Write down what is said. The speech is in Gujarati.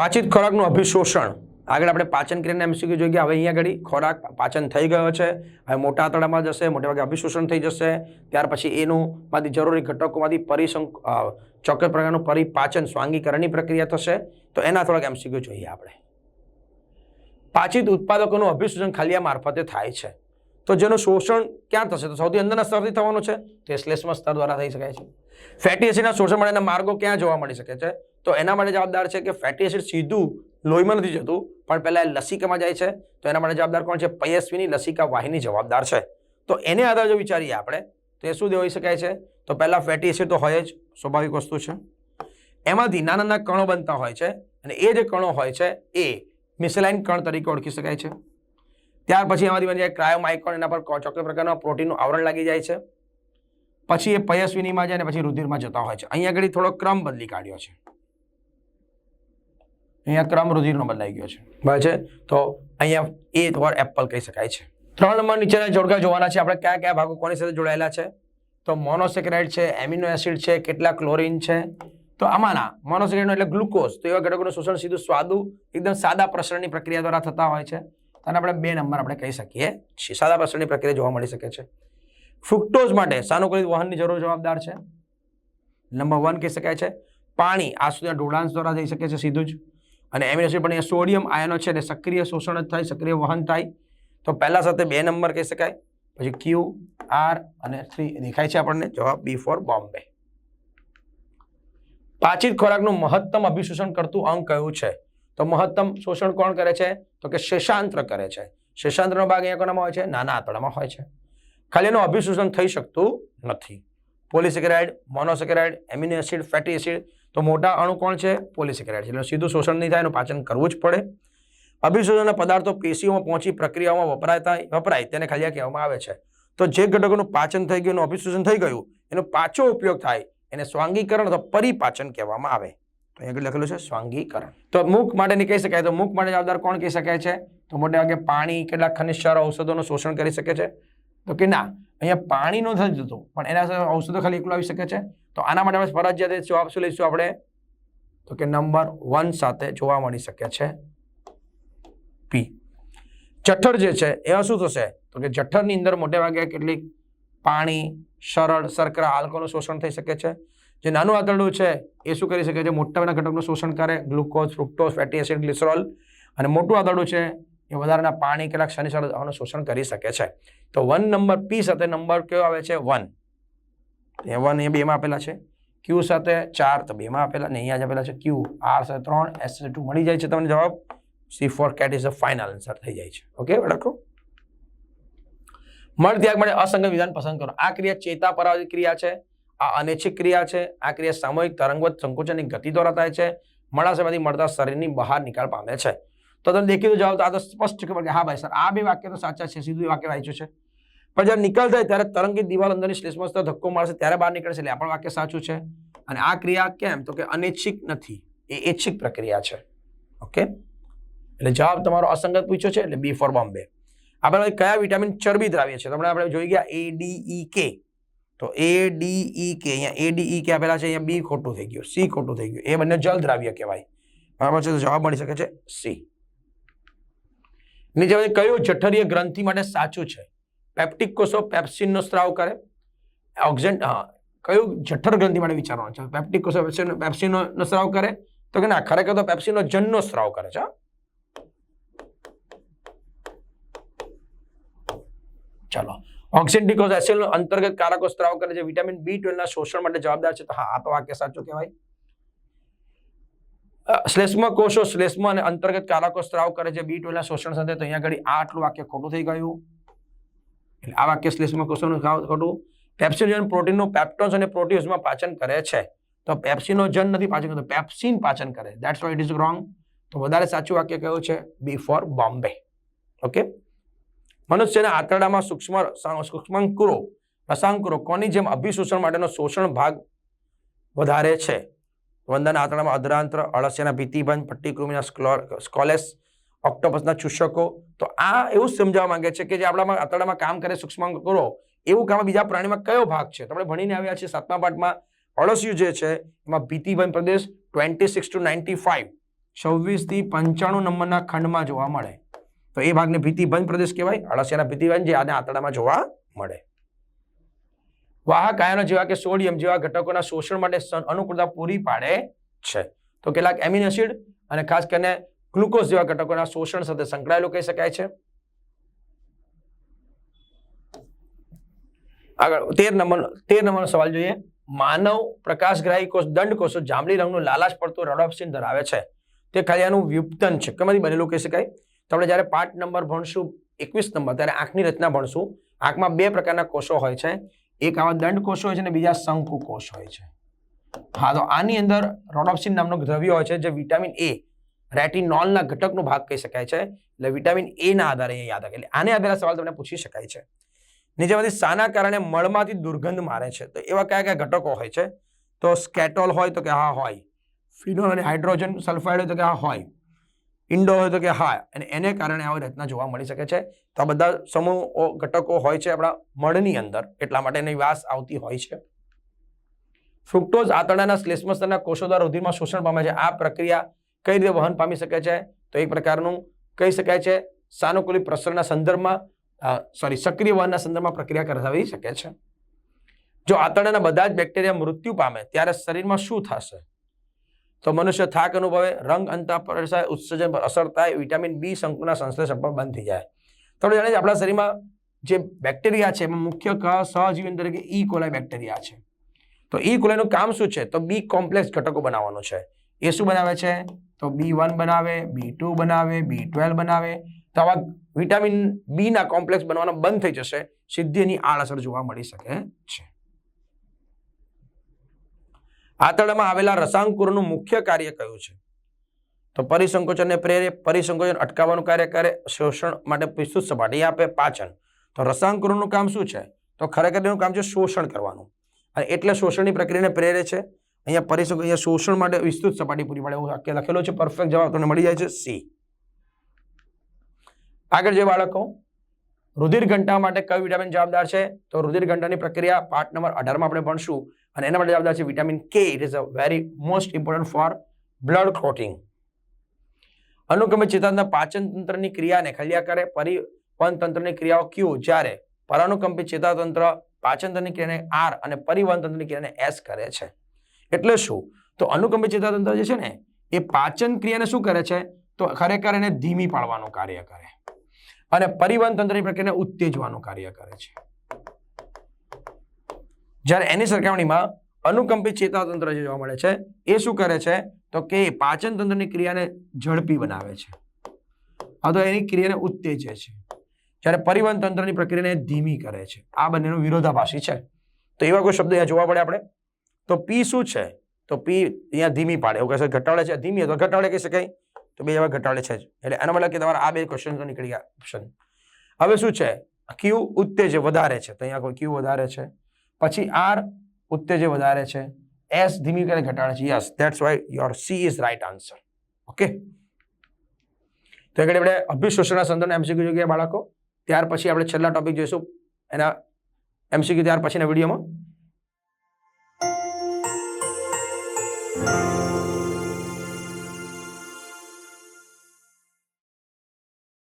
પાચિત ખોરાકનું અભિશોષણ. આગળ આપણે પાચન ક્રિયાના એમસીક્યુ જોઈ ગયા હવે અહીંયા આગળ ખોરાક પાચન થઈ ગયો છે. હવે મોટા આંતરડામાં જશે, મોટે ભાગે અભિશોષણ થઈ જશે. ત્યાર પછી એનું માંથી જરૂરી ઘટકોમાંથી પરિસંક ચોક્કસ પ્રકારનું પરિપાચન સ્વાંગીકરણની પ્રક્રિયા થશે. તો એના થોડાક એમસીક્યુ જોઈએ આપણે. પાચિત ઉત્પાદકોનું અભિશોષણ ખાલી આ મારફતે થાય છે. તો જેનું શોષણ ક્યાં થશે? તો સૌથી અંદરના સ્તરથી થવાનું છે? તે શ્લેષ્મ સ્તર દ્વારા થઈ શકાય છે. ફેટી એસિડના શોષણ માટેના માર્ગો ક્યાં જોવા મળી શકે છે? તો એના માટે જવાબદાર છે કે ફેટી એસિડ સીધું લોહીમાં નથી જતું, પણ પહેલાં લસિકામાં જાય છે. તો એના માટે જવાબદાર કોણ છે? પયસ્વીની લસિકા વાહિની જવાબદાર છે. તો એને આધાર જો વિચારીએ આપણે, તો એ શું હોઈ શકાય છે? તો પહેલાં ફેટી એસિડ તો હોય જ, સ્વાભાવિક વસ્તુ છે. એમાંથી નાના નાના કણો બનતા હોય છે. અને એ જે કણો હોય છે, એ મિસેલાઇન કણ તરીકે ઓળખી શકાય છે. ત્યાર પછી એમાંથી બની જાય ક્રાયોમાઇકોન, એના પર ચોક્કસ પ્રકારના પ્રોટીનનું આવરણ લાગી જાય છે. પછી એ પયસ્વિનીમાં જાય અને પછી રુધિરમાં જતા હોય છે. અહીંયા આગળ થોડો ક્રમ બદલી કાઢ્યો છે. અહીંયા ક્રમ રુધિરનો બદલાઈ ગયો છે. બરાબર છે? તો અહીંયા એ ઓર એપલ કહી શકાય છે. ત્રણ નંબર નીચેના જોડકા જોવાના છે. આપણે કયા કયા ભાગો કોની સાથે જોડાયેલા છે? તો મોનોસેક્રાઇડ છે, એમિનો એસિડ છે, કેટલા ક્લોરિન છે? તો આમાંના મોનોસેક્રાઇડનો એટલે ગ્લુકોઝ. તો એવા ઘટકોનું શોષણ સીધું સ્વાદુ, એકદમ સાદા પ્રસરણની પ્રક્રિયા દ્વારા થતા હોય છે. અને આપણે બે નંબર આપણે કહી શકીએ છીએ. સાદા પ્રસરણની પ્રક્રિયા જોવા મળી શકે છે. ફ્રુક્ટોઝ માટે સાનુકૂલિત વહનની જરૂર જવાબદાર છે. નંબર વન કહી શકાય છે, પાણી આ સુધીના ઢોળાંશ દ્વારા થઈ શકે છે સીધું જ. અને એમિનો એસિડ પણ અહીંયા સોડિયમ આયનો છે એટલે સક્રિય શોષણ જ થાય, સક્રિય વહન થાય. તો પહેલા સાથે બે નંબર કહી શકાય, પછી ક્યુ આર અને થ્રી દેખાય છે આપણને. જવાબ બી ફોર બોમ્બે પાચિત ખોરાકનું મહત્તમ અભિશોષણ કરતું અંગ કયું છે? તો મહત્તમ શોષણ કોણ કરે છે? તો કે શેષાંત્ર કરે છે. શેષાંત્રનો ભાગ અહીંયા કોનામાં હોય છે? નાના આંતળામાં હોય છે. ખાલી એનું અભિશોષણ થઈ શકતું નથી. Polysaccharide, monosaccharide, amino acid, fatty acid, તો મોટા અણુ કોણ છે? પોલિસેકેરાઇડ છે. એટલે સીધું શોષણ નહીં થાય, એનું પાચન કરવું જ પડે. અભિશોષણના પદાર્થો પેશીઓમાં પહોંચી પ્રક્રિયાઓમાં વપરાતા, વપરાય, તેને ખાલિયા કહેવામાં આવે છે. તો જે ઘટકોનું પાચન થઈ ગયું, એનું અભિશોષણ થઈ ગયું, એનો પાછો ઉપયોગ થાય, એને સ્વાંગીકરણ અથવા પરિપાચન કહેવામાં આવે. આગળ લખેલું છે, સ્વાંગીકરણ. તો મુખ માટેની કહી શકાય. તો મુખ માટે જવાબદાર કોણ કહી શકાય છે? તો મોટે ભાગે પાણી કેટલાક ખનિજ ક્ષાર ઔષધોનું શોષણ કરી શકે છે. તો કે ના, અહીંયા પાણી નો નથી જતું પણ એના ઔષધો ખાલી એકલું આવી શકે છે? તો આના માટે આપણે ફરજિયાત જવાબ શું લઈશું આપણે? તો કે નંબર વન સાથે જોવા મળી શકે છે પી જઠર જે છે એવા શું થશે? તો કે જઠરની અંદર મોટે ભાગે કેટલીક પાણી, સરળ શર્કરા આલ્કોહોલનું શોષણ થઈ શકે છે. જે નાનું આંતરડું છે, એ શું કરી શકે છે? મોટા ભાગના ઘટકનું શોષણ કરે, glucose, fructose, fatty acid, glycerol અને મોટું આંતરડું છે, એ વધારાના પાણી કેટલાક શનિસારનું શોષણ કરી શકે છે. તો વન નંબર પી સાથે નંબર કયો આવે છે? વન. એ વન એ બેમાં આપેલા છે. ક્યુ સાથે ચાર, તો બેમાં આપેલા, ને અહીંયા જ આપેલા છે ક્યુ. આર સાથે ત્રણ, એસ સાથે ટુ. મળી જાય છે તમને જવાબ? C for cat is a final answer થઈ જાય છે. ઓકે બાળકો મળ ત્યાગ માટે અસંગત વિધાન પસંદ કરો. આ ક્રિયા ચેતા પરાવર્તિત ક્રિયા છે. આ અનૈચ્છિક ક્રિયા છે. આ ક્રિયા સામૂહિક તરંગવત સંકોચનની ગતિ દ્વારા થાય છે. મળાશયમાંથી મળતા શરીરની બહાર નિકાલ પામે છે. તો તમે દેખીતું જવાબ તો આ તો સ્પષ્ટ ખબર કે હા ભાઈ સર, આ બે વાક્ય તો સાચા છે, સીધું વાક્ય વાંચ્યું છે. પણ જ્યારે નિકાલ થાય ત્યારે તરંગી દિવાલ અંદરની શ્લેષમસ્ત ધક્કો મારશે ત્યારે બહાર નીકળશે એટલે આ પણ વાક્ય સાચું છે. અને આ ક્રિયા કેમ? તો કે અનૈચ્છિક નથી. એ ઐચ્છિક પ્રક્રિયા છે. ઓકે? એટલે જવાબ તમારો અસંગત પૂછ્યો છે એટલે બી ફોર બોમ્બે. આપણે કયા વિટામિન ચરબી દ્રાવ્ય છે? તમને આપણે જોઈ ગયા એ ડી ઈ કે તો એ ડી ઈ કે અહીંયા એ ડી ઈ કે આપેલા છે? અહીંયા બી ખોટું થઈ ગયું. સી ખોટું થઈ ગયું. એ બંને જલ દ્રાવ્ય કહેવાય. બરાબર છે? તો જવાબ મળી શકે છે સી નીચે પછી કયું જઠરીય ગ્રંથિ માટે સાચું છે? પેપ્ટિક કોષો પેપ્સિનનો સ્ત્રાવ કરે. ઓક્સિજન કયું જઠર ગ્રંથિ માટે વિચારવાનું છે? પેપ્ટિક કોષો પેપ્સિન પેપ્સિનનો સ્ત્રાવ કરે. તો કે ના, ખરેખર તો પેપ્સિનો જનનો સ્ત્રાવ કરે છે ચાલો. ઓક્સિડિકોઝ એસિલ અંતર્ગત કારકો સ્ત્રાવ કરે છે વિટામિન બી ટ્વેલ્વના શોષણ માટે જવાબદાર છે. તો હા, આ તો વાક્ય સાચું કહેવાય. શ્લેષ્મ કોષો શ્લેષ્મ અને અંતર્ગત કારકો સ્ત્રાવ કરે છે બી ટ્વેલ્વના શોષણ સાથે તો અહીંયા આગળ આટલું વાક્ય ખોટું થઈ ગયું. એટલે આ વાક્ય શ્લેષ્મ કોષોનું ખોટું. પેપ્સિનોજન પ્રોટીનનું પેપ્ટોન્સ અને પ્રોટીઝમાં પાચન કરે છે. તો પેપ્સિનોજન નથી પાચન કરતો, પેપ્સિન પાચન કરે. That's why it is wrong તો વધારે સાચું વાક્ય કયું છે? બી ફોર બોમ્બે ઓકે મનુષ્યના આંતરડામાં સૂક્ષ્મ સૂક્ષ્માંકુરો રસાંકુરો કોની જેમ અભિશોષણ માટેનો શોષણ ભાગ વધારે છે? વંદન આંતરડામાં અધરાંત્ર, અળસિયાના ભીતિબંધ પટ્ટીકૃમિના સ્ક્લો- સ્કોલેસ, ઓક્ટોપસના ચૂષકો. તો આ એવું સમજાવવા માંગે છે કે જે આપણામાં આંતરડામાં કામ કરે સૂક્ષ્માંકુરો એવું કામ બીજા પ્રાણીમાં કયો ભાગ છે? આપણે ભણીને આવ્યા છીએ સાતમા પાઠમાં. અળસિયું જે છે, એમાં ભીતિબંધ પ્રદેશ twenty six to ninety five છવ્વીસથી પંચાણું નંબરના ખંડમાં જોવા મળે. તો એ ભાગને ભીતિભંજ પ્રદેશ કહેવાય. અળસિયાના ભીતિભંજ જે આને આંતરડામાં જોવા મળે. વાહક આયનો જેવા કે સોડિયમ જેવા ઘટકોના શોષણ માટે અનુકૂળતા પૂરી પાડે છે. તો કેટલાક એમિન એસિડ અને ખાસ કરીને ગ્લુકોઝ જેવા ઘટકોના શોષણ સાથે સંકળાયેલું કહી શકાય છે. આગળ, તેર નંબર, તેર નંબરનો સવાલ જોઈએ. માનવ પ્રકાશગ્રાહી કોષ, દંડ કોષો જાંબલી રંગનું લાલાશ પડતું રોડોપ્સિન ધરાવે છે. તે ખાલી આનું વ્યુપ્તન છે. કેમાંથી બનેલું કહી શકાય? તો આપણે જ્યારે પાઠ નંબર ભણશું, એકવીસ નંબર, ત્યારે આંખની રચના ભણશું. આંખમાં બે પ્રકારના કોષો હોય છે. એક આવા દંડ કોષો હોય છે અને બીજા શંકુ કોષ હોય છે. હા, તો આની અંદર રોડોપ્સિન નામનો દ્રવ્ય હોય છે જે વિટામિન એ, રેટિનોલના ઘટકનો ભાગ કહી શકાય છે. એટલે વિટામિન એ ના આધારે એ યાદ રાખે. એટલે આને આધારે સવાલ તમને પૂછી શકાય છે. નીચેમાંથી શાના કારણે મળમાંથી દુર્ગંધ મારે છે. તો એવા કયા કયા ઘટકો હોય છે? તો સ્કેટોલ હોય તો કે હા હોય. ફિનોલ અને હાઇડ્રોજન સલ્ફાઇડ હોય તો કે હા હોય. ઇન્ડો હોય તો કે હા, અને એને કારણે આવી રચના જોવા મળી શકે છે. તો આ બધા સમૂહ, ઘટકો હોય છે આપણા મળની અંદર, એટલા માટે એની વાસ આવતી હોય છે. ફ્રુક્ટોઝ આંતરડાના શ્લેષ્મ સ્તરના કોષો દ્વારા રુધિરમાં શોષણ પામે છે. આ પ્રક્રિયા કઈ રીતે વહન પામી શકે છે? તો એક પ્રકારનું કહી શકાય છે, સાનુકૂલિત પ્રસરણના સંદર્ભમાં સોરી સક્રિય વહનના સંદર્ભમાં પ્રક્રિયા કરાવી શકે છે. જો આંતરડાના બધા જ બેક્ટેરિયા મૃત્યુ પામે, ત્યારે શરીરમાં શું થશે? તો મનુષ્ય થાક અનુભવે, રંગ અંતા પ્રસાય ઉત્સર્જન પર અસર થાય, વિટામિન બી શંકુના સંશ્લેષણ પણ બંધ થઈ જાય. તો જાણે આપણા શરીરમાં જે બેક્ટેરિયા છે, એમાં મુખ્ય સહજીવન તરીકે ઈ કોલાઈ બેક્ટેરિયા છે. તો ઈ કોલાઈનું કામ શું છે? તો બી કોમ્પ્લેક્સ ઘટકો બનાવવાનું છે. એ શું બનાવે છે? તો બી વન બનાવે બી ટુ બનાવે બી ટ્વેલ્વ બનાવે. તો આવા વિટામિન બીના કોમ્પ્લેક્સ બનવાનો બંધ થઈ જશે. સિદ્ધિની આડઅસર જોવા મળી શકે છે. આંતરડામાં આવેલા રસાંકુરનું મુખ્ય કાર્ય કયું છે? તો પરિસંકોચનને પ્રેરે, પરિસંકોચન અટકાવવાનું કાર્ય કરે, શોષણ માટે વિસ્તૃત સપાટી આપે પાચન. તો રસાંકુરનું કામ શું છે? તો ખરેખર એનું કામ છે શોષણ કરવાનું. અને એટલે શોષણની પ્રક્રિયાને પ્રેરે છે. અહીંયા પરિસંકોચન અહીંયા શોષણ માટે વિસ્તૃત સપાટી પૂરી પાડે, એવું વાક્ય લખેલું છે. પરફેક્ટ જવાબ તમને મળી જાય છે સી. આગળ જે બાળકો રુધિર ઘંટા માટે કયું વિટામિન જવાબદાર છે? તો રુધિર ઘંટાની પ્રક્રિયા પાર્ટ નંબર અઢારમાં આપણે ભણશું. અને એના માટે જવાબદાર છે vitamin K it is a very most important for blood clotting અનુક્રમે ચેતાના પાચન તંત્રની ક્રિયાને ખલ્યા કરે પરિવહન તંત્રની ક્રિયાઓ ક્યુ? જ્યારે પરાનુકંપિત ચેતાતંત્ર પાચન તંત્રની ક્રિયાને આર અને પરિવહન તંત્રની ક્રિયાને એસ કરે છે. એટલે શું? તો અનુકંપિત ચેતાતંત્ર જે છે ને, એ પાચન ક્રિયાને શું કરે છે? તો ખરેખર એને ધીમી પાડવાનું કાર્ય કરે. અને પરિવહન તંત્રની પ્રક્રિયાને ઉત્તેજવાનું કાર્ય કરે છે. જ્યારે એની સરખામણીમાં અનુકંપિત ચેતાતંત્ર જે જોવા મળે છે, એ શું કરે છે? તો કે પાચન તંત્રની ક્રિયાને ઝડપી બનાવે છે. અથવા એની ક્રિયાને ઉત્તેજે છે. જ્યારે પરિવહન તંત્રની પ્રક્રિયાને ધીમી કરે છે. આ બંનેનો વિરોધાભાસી છે. તો એવા કોઈ શબ્દ અહીંયા જોવા પડે આપણે? તો પી શું છે? તો પી અહીંયા ધીમી પાડે. એવું કહેશે ઘટાડે છે. ધીમી તો ઘટાડે કહી શકાય. તો બે એવા ઘટાડે છે જ. એટલે એનો મતલબ કે તમારા આ બે ક્વેશ્ચન નીકળી ગયા ઓપ્શન હવે શું છે? ક્યુ ઉત્તેજ વધારે છે. તો અહીંયા કોઈ ક્યુ વધારે છે? પછી આર ઉત્તેજે વધારે છે. એસ ધીમી કરે ઘટાડે છે. Yes that's why your C is right answer okay તો આગળ આપણે અભિશોષણના સંદર્ભના એમસીક્યુ જોઈએ બાળકો. ત્યાર પછી આપણે છેલ્લા ટોપિક જોઈશું. એના એમસીક્યુ ત્યાર પછીના વિડીયોમાં.